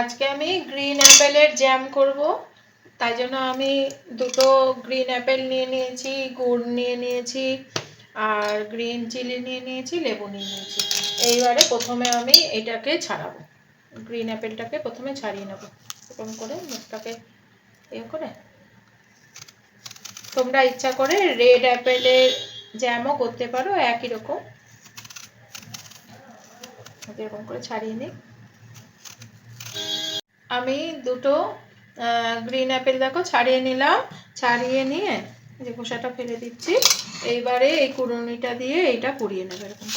আজকে আমি গ্রিন অ্যাপেলের জ্যাম করব। তাই জন্য আমি দুটো গ্রিন অ্যাপেল নিয়ে নিয়েছি, গুড় নিয়ে নিয়েছি, আর গ্রিন চিলি নিয়ে নিয়েছি, লেবু নিয়ে নিয়েছি। এইবারে প্রথমে আমি এটাকে ছাড়াবো। গ্রিন অ্যাপেলটাকে প্রথমে ছাড়িয়ে নেব। এরকম করে মুখটাকে ইয়ে করে। তোমরা ইচ্ছা করে রেড অ্যাপেলের জ্যামও করতে পারো, একই রকম। এরকম করে ছাড়িয়ে নিই। আমি দুটো গ্রিন অ্যাপেল দেখো ছাড়িয়ে নিলাম। ছাড়িয়ে নিয়ে যে খোসাটা ফেলে দিচ্ছি। এইবারে এই কুড়ুনিটা দিয়ে এইটা পুড়িয়ে নেবে এরকম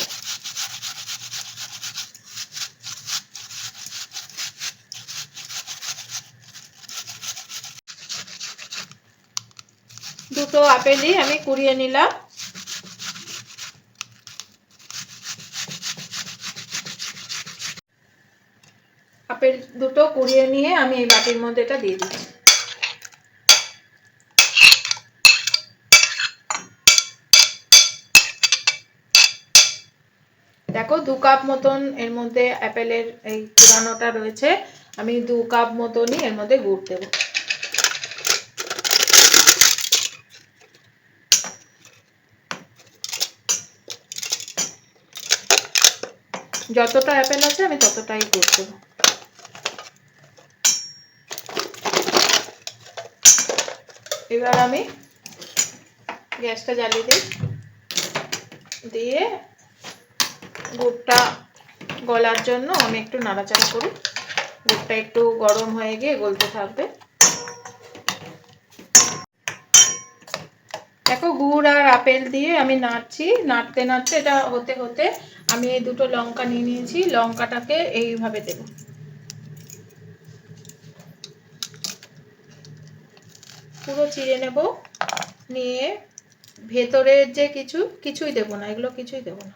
দুটো আপেলই আমি কুড়িয়ে নিলাম। আপেল দুটো কুড়িয়ে নিয়ে আমি এই বাটির মধ্যে এটা দিয়ে দিচ্ছি। দেখো দু কাপ মতন এর মধ্যে অ্যাপেলের এই পুরানোটা রয়েছে, আমি দু কাপ মতনই এর মধ্যে গুড় দেবো। যতটা অ্যাপেল আছে আমি ততটাই গুড় দেবো। এবার আমি গ্যাসটা জ্বালিয়ে দিই। দিয়ে গুড়টা গলার জন্য আমি একটু নাড়াচাড়া করি। গুড়টা একটু গরম হয়ে গিয়ে গলতে থাকবে। দেখো গুড় আর আপেল দিয়ে আমি নাড়ছি। নাড়তে নাড়তে এটা হতে হতে আমি এই দুটো লঙ্কা নিয়ে নিয়েছি। লঙ্কাটাকে এইভাবে দেব। পুরো চিড়ে নেব। নিয়ে ভেতরের যে কিছু, কিছুই দেব না, এগুলো কিছুই দেব না।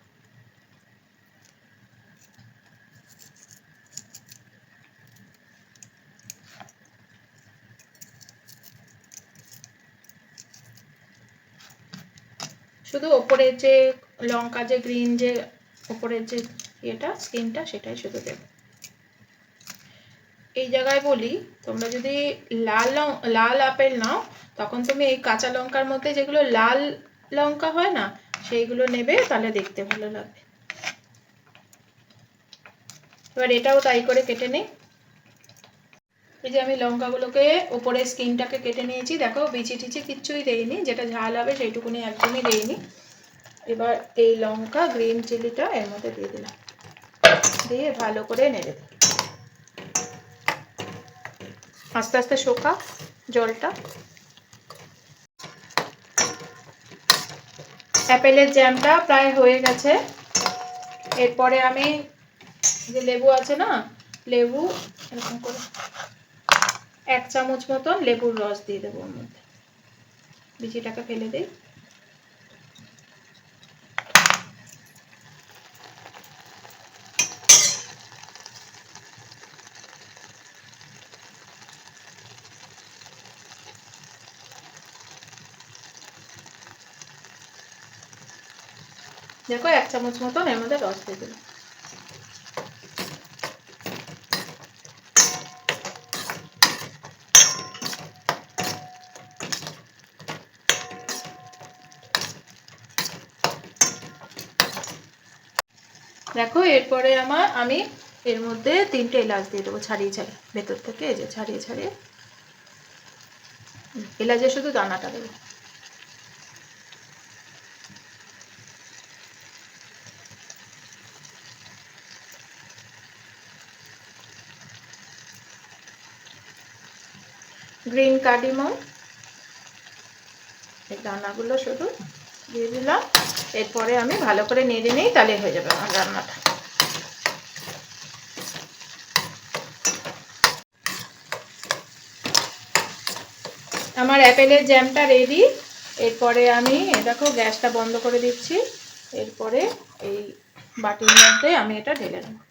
শুধু ওপরের যে লঙ্কা, যে গ্রিন যে ওপরের যে ইয়েটা স্কিনটা সেটাই শুধু দেবে। এই জায়গায় বলি, তোমরা যদি লাল লাল আপেল নাও, তখন তুমি এই কাঁচা লঙ্কার মধ্যে যেগুলো লাল লঙ্কা হয় না, সেইগুলো নেবে, তাহলে দেখতে ভালো লাগবে। এবার এটাও তাই করে কেটে নিই। এই যে আমি লঙ্কাগুলোকে ওপরে স্কিনটাকে কেটে নিয়েছি, দেখো বিচি টিচি কিচ্ছুই দেইনি যেটা ঝাল হবে সেইটুকুনি একদমই দেইনি এবার এই লঙ্কা, গ্রিন চিলিটা এর মধ্যে দিয়ে দিলাম। দিয়ে ভালো করে নেড়ে দিই আস্তে আস্তে শোকা জলটা। অ্যাপেলের জ্যামটা প্রায় হয়ে গেছে। এরপরে আমি যে লেবু আছে না, লেবু, এরকম করে এক চামচ মতন লেবুর রস দিয়ে দেবো ওর মধ্যে। বিচিটাকে ফেলে দিই। দেখো, এক চামচ মতন এর মধ্যে রস দিয়ে দিলাম। দেখো, এরপরে আমার, আমি এর মধ্যে তিনটে এলাচ দিয়ে দেবো ছাড়িয়ে ছাড়িয়ে, ভেতর থেকে এই যে ছাড়িয়ে ছাড়িয়ে। এলাচের শুধু দানাটা দেবো। গ্রিন কার্ডিমন এই দানাগুলো শুধু দিয়ে দিলাম। এরপরে আমি ভালো করে নেড়ে নিই, তাহলে হয়ে যাবে আমার রান্নাটা। আমার অ্যাপেলের জ্যামটা রেডি এরপরে আমি দেখো, গ্যাসটা বন্ধ করে দিচ্ছি। এরপরে এই বাটির মধ্যে আমি এটা ঢেলে নেব।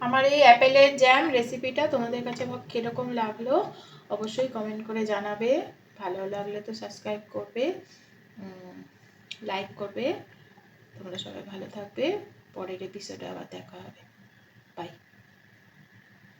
আমার এই অ্যাপেলের জ্যাম রেসিপিটা তোমাদের কাছে কীরকম লাগল, অবশ্যই কমেন্ট করে জানাবে। ভালো লাগলে তো সাবস্ক্রাইব করবে লাইক করবে। তোমরা সবাই ভালো থাকবে। পরের এপিসোডে আবার দেখা হবে। বাই